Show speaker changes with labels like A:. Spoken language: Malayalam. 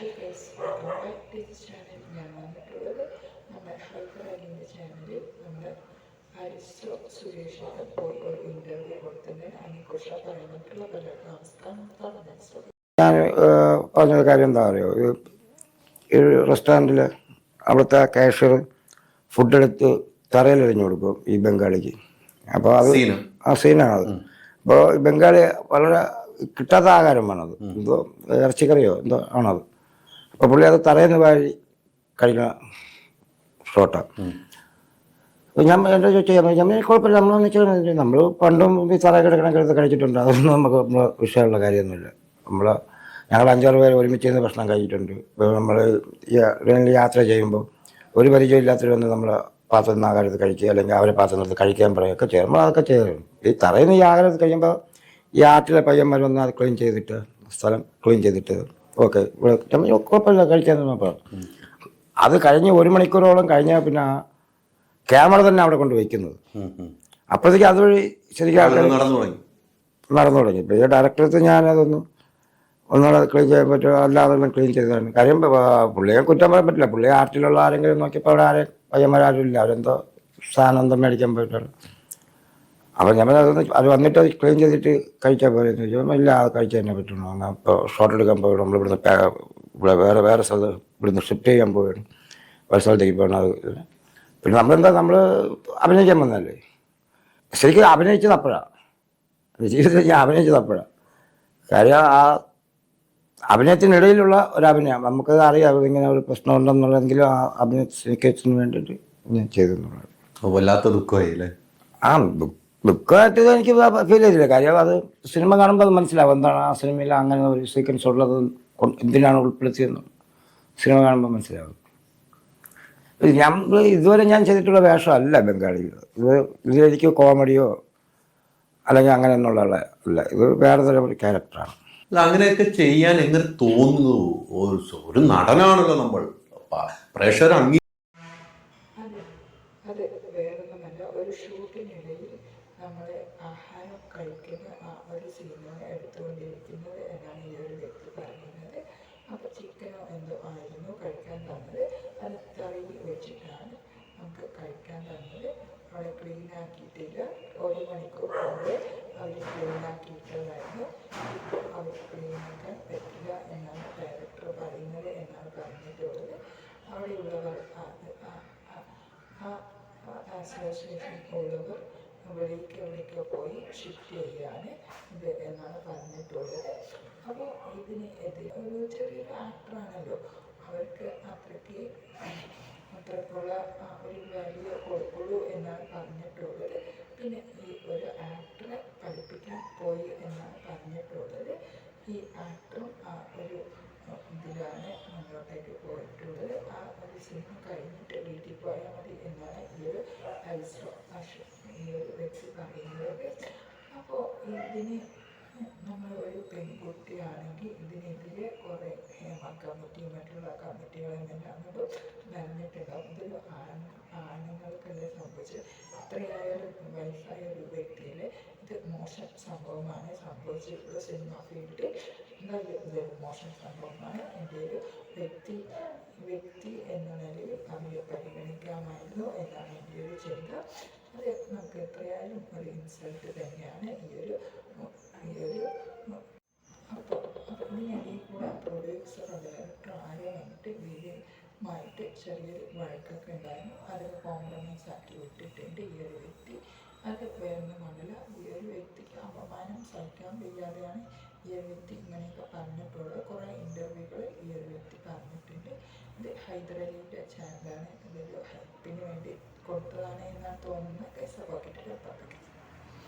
A: Hi guys welcome back to this channel ഞാൻ വന്നിട്ടുള്ളത് നമ്മുടെ ഹൈപ്പർ അലിന്റെ ചാനലിൽ നമ്മുടെ അരിസ്റ്റോ സുരേഷിന്റെ ഒരു ഇന്റർവ്യൂ കൊടുത്തതിന് അതിനെക്കുറിച്ച് പറഞ്ഞിട്ടുള്ള പല അവസ്ഥ
B: ഞാൻ പറഞ്ഞൊരു പറഞ്ഞ കാര്യം എന്താ പറയുക ഈ റെസ്റ്റോറന്റിൽ അവിടുത്തെ കാഷ്യർ ഫുഡ് എടുത്ത് തറയിലെറിഞ്ഞു കൊടുക്കും ഈ ബംഗാളിക്ക്. അപ്പോൾ അത്
C: സീന്.
B: ആ സീനാണ് അത്. അപ്പോൾ ബംഗാളി വളരെ കിട്ടാത്ത ആഹാരമാണത് എന്തോ ഇറച്ചിക്കറിയോ? എന്തോ ആണത്. അപ്പോൾ പുള്ളി അത് നിന്ന് വാരി കഴിക്കുന്ന ഷോട്ടാണ് അപ്പോൾ ഞാൻ എന്റെ ചോദിച്ചാൽ ഞാൻ കുഴപ്പമില്ല നമ്മളെന്ന് വെച്ചാൽ നമ്മൾ പണ്ടും ഈ തറ കിടക്കണ കിടത്ത് കഴിച്ചിട്ടുണ്ട്. അതൊന്നും നമുക്ക് നമ്മളെ വിഷയമുള്ള കാര്യമൊന്നുമില്ല. നമ്മൾ ഞങ്ങൾ അഞ്ചാറ് പേര് ഒരുമിച്ച് നിന്ന് ഭക്ഷണം കഴിച്ചിട്ടുണ്ട്. ഇപ്പോൾ നമ്മൾ ട്രെയിനിൽ യാത്ര ചെയ്യുമ്പോൾ ഒരു പരിചയമില്ലാത്തവർ വന്ന് നമ്മൾ പാത്രം നിന്ന് ആകാരത്ത് കഴിക്കുക അല്ലെങ്കിൽ അവരെ പാത്രം നിന്ന് കഴിക്കാൻ പറയുകയൊക്കെ ചെയ്യുമ്പോൾ നമ്മൾ അതൊക്കെ ചെയ്യും. ഈ തറയിൽ നിന്ന് ഈ ആകാരത്ത് കഴിയുമ്പോൾ ഈ ആറ്റിലെ പയ്യന്മാർ വന്ന് അത് ക്ലീൻ ചെയ്തിട്ട് സ്ഥലം ക്ലീൻ ചെയ്തിട്ട് ഓക്കെ. കുഴപ്പമില്ല കഴിക്കാൻ അപ്പോൾ അത് കഴിഞ്ഞ് ഒരു മണിക്കൂറോളം കഴിഞ്ഞാൽ പിന്നെ ആ ക്യാമറ തന്നെ അവിടെ കൊണ്ട് വയ്ക്കുന്നത് അപ്പോഴത്തേക്ക് അതുവഴി ശരിക്കും ആൾക്കാർ
C: നടന്നു തുടങ്ങി.
B: നടന്നു തുടങ്ങി. ഇപ്പോൾ ഈ ഡയറക്ടറത്ത് ഞാനതൊന്നും ഒന്നുകൂടെ ക്ലീൻ ചെയ്യാൻ പറ്റുമോ? അല്ലാതെ ക്ലീൻ ചെയ്തതാണ്. കാര്യം പുള്ളിയെ കുറ്റം പറയാൻ പറ്റില്ല. പുള്ളിയെ ആർട്ടിലുള്ള ആരെങ്കിലും നോക്കിയപ്പോൾ അവിടെ ആരെ പയ്യന്മാരും ഇല്ല. അവരെന്തോ സാധനം എന്തോ മേടിക്കാൻ പോയിട്ടാണ്. അപ്പോൾ ഞാൻ അതൊന്ന് അത് വന്നിട്ട് അത് ക്ലീൻ ചെയ്തിട്ട് കഴിക്കാൻ പോലെ ചോദിച്ചപ്പോൾ ഇല്ല അത് കഴിക്കാൻ തന്നെ പറ്റുള്ളൂ. എന്നാൽ ഇപ്പോൾ ഷോട്ട് എടുക്കാൻ പോയി നമ്മൾ ഇവിടുന്ന് ഇവിടെ വേറെ വേറെ സ്ഥലത്ത് ഇവിടുന്ന് ഷിഫ്റ്റ് ചെയ്യാൻ പോവുകയാണ് വേറെ സ്ഥലത്തേക്ക് പോകണം അത്. പിന്നെ നമ്മളെന്താ നമ്മൾ അഭിനയിക്കാൻ വന്നല്ലേ ശരിക്കും അഭിനയിച്ചത് അപ്പോഴാണ് ജീവിതത്തിൽ ഞാൻ അഭിനയിച്ചത് അപ്പോഴാണ് കാര്യം ആ അഭിനയത്തിനിടയിലുള്ള ഒരു അഭിനയം നമുക്ക് അറിയാം. ഇങ്ങനെ ഒരു പ്രശ്നം ഉണ്ടെന്നുള്ളതെങ്കിലും ആ അഭിനയത്തിന് വേണ്ടിയിട്ട് ഞാൻ ചെയ്തെന്നുള്ളത്
C: അപ്പൊ വല്ലാത്ത ദുഃഖമായി അല്ലേ
B: ആ ദു- ദുഃഖമായിട്ട് എനിക്ക് ഫീൽ ചെയ്തില്ല. കാര്യം അത് സിനിമ കാണുമ്പോൾ അത് മനസ്സിലാവും. എന്താണ് ആ സിനിമയിൽ അങ്ങനെ ഒരു സീക്വൻസ് ഉള്ളത് എന്തിനാണ് ഉൾപ്പെടുത്തിയെന്ന് സിനിമ കാണുമ്പോൾ മനസ്സിലാവും. ഇത് ഞാൻ ഇതുവരെ ഞാൻ ചെയ്തിട്ടുള്ള വേഷമല്ല ബംഗാളിയിൽ ഇത് ഇതിലെനിക്ക് കോമഡിയോ അല്ലെങ്കിൽ അങ്ങനെ എന്നുള്ള അല്ല. ഇത് വേറെ തരം ഒരു ക്യാരക്ടറാണ്
C: അല്ല അങ്ങനെയൊക്കെ ചെയ്യാൻ എങ്ങനെ തോന്നുന്നു? ഒരു നടനാണല്ലോ നമ്മൾ. പ്രേക്ഷകർ അംഗീ
A: നമ്മൾ ആഹാരം കഴിക്കുന്ന ആ ഒരു സീനാണ് എടുത്തുകൊണ്ടിരിക്കുന്നത് എന്നാണ് ഈ ഒരു വ്യക്തി പറയുന്നത് അപ്പോൾ ചിക്കനോ എന്തോ ആയിരുന്നു കഴിക്കാൻ തന്നത് അത് തറി വെച്ചിട്ടാണ് നമുക്ക് കഴിക്കാൻ തന്നത് അവിടെ ക്ലീൻ ആക്കിയിട്ടില്ല ഒരു മണിക്കൂർ കൊണ്ട് അവർ ക്ലീൻ ആക്കിയിട്ടുള്ളതായിരുന്നു ഇപ്പോൾ അവർ ക്ലീൻ ആക്കാൻ പറ്റില്ല എന്നാണ് ഡയറക്ടർ പറയുന്നത് എന്നാണ് പറഞ്ഞിട്ടുള്ളത് അവിടെയുള്ളവർ ആ അസോസിയേഷൻ ഉള്ളവർ അവിടേക്ക് അവിടേക്ക് പോയി ഷിഫ്റ്റ് ചെയ്യുകയാണ്. ഇത് എന്നാണ് പറഞ്ഞിട്ടുള്ളത്. അപ്പോൾ ഇതിന് ഒരു ചെറിയൊരു ആക്ടറാണല്ലോ അവർക്ക് അത്രയ്ക്ക് അത്രയ്ക്കുള്ള ഒരു വാല്യൂ കൊടുക്കുള്ളൂ എന്നാണ് പറഞ്ഞിട്ടുള്ളത്. പിന്നെ ഈ ഒരു ആക്ടറെ പഠിപ്പിക്കാൻ പോയി എന്നാണ് പറഞ്ഞിട്ടുള്ളത്. ഈ ആക്ടറും ആ ഒരു ഇതിലാണ് മുന്നോട്ടേക്ക് പോയിട്ടുള്ളത്. ആ ഒരു സിനിമ കഴിഞ്ഞിട്ട് വീട്ടിൽ പോയാൽ മതി എന്നാണ് ഈ ഒരു ഈ ഒരു വ്യക്തി പറയുന്നത്. അപ്പോൾ ഇതിന് നമ്മൾ ഒരു പെൺകുട്ടിയാണെങ്കിൽ ഇതിനെതിരെ കുറേ ഹേമ കമ്മിറ്റി മറ്റുള്ള കമ്മിറ്റികളെന്നെല്ലാം കൊണ്ട് നടന്നിട്ടുണ്ടാവും. ഇതൊരു ആണ് ആണുങ്ങൾക്കല്ലേ സംഭവിച്ചത് അത്രയായൊരു വയസ്സായ ഒരു വ്യക്തിയിൽ ഇത് മോശം സംഭവമാണ്. സംഭവിച്ചിട്ടുള്ള സിനിമ ഫീൽഡിൽ നല്ല ഇതൊരു മോശം സംഭവമാണ്. എന്റെ ഒരു വ്യക്തി വ്യക്തി എന്ന നിലയിൽ അവയെ പരിഗണിക്കാമായിരുന്നു എന്നാണ് എന്റെ ഒരു ചിന്ത. അത് നമുക്ക് എത്രയായാലും ഒരു ഇൻസൾട്ട് തന്നെയാണ് ഈ ഒരു ഈ ഒരു അപ്പോൾ അപ്പോൾ ഇതിനിടയിൽ കൂടെ പ്രൊഡ്യൂസറോ ഡയറക്ടറോ ആരോ വന്നിട്ട് വീടുമായിട്ട് ചെറിയൊരു വഴക്കൊക്കെ ഉണ്ടായിരുന്നു. അത് കോംപ്രമൈസ് ആക്കി വിട്ടിട്ടുണ്ട് ഈ ഒരു വ്യക്തി അത് വേറൊന്നുമല്ല ഈ ഒരു വ്യക്തിക്ക് അപമാനം സഹിക്കാൻ വയ്യാതെയാണ് ഈ ഒരു വ്യക്തി ഇങ്ങനെയൊക്കെ പറഞ്ഞിട്ടുള്ളത്. കുറേ ഇന്റർവ്യൂകൾ ഈ ഒരു വ്യക്തി പറഞ്ഞിട്ടുണ്ട്. ഇത് ഹൈദരലിന്റെ ചാനലാണ് ഇതൊരു ഹെൽപ്പിന് വേണ്ടി ಕೊಟ್ಟರು ಹಣೆಯನ್ನು ತೊಗೊಂಡು ಕೈ ಸಬ್ಬ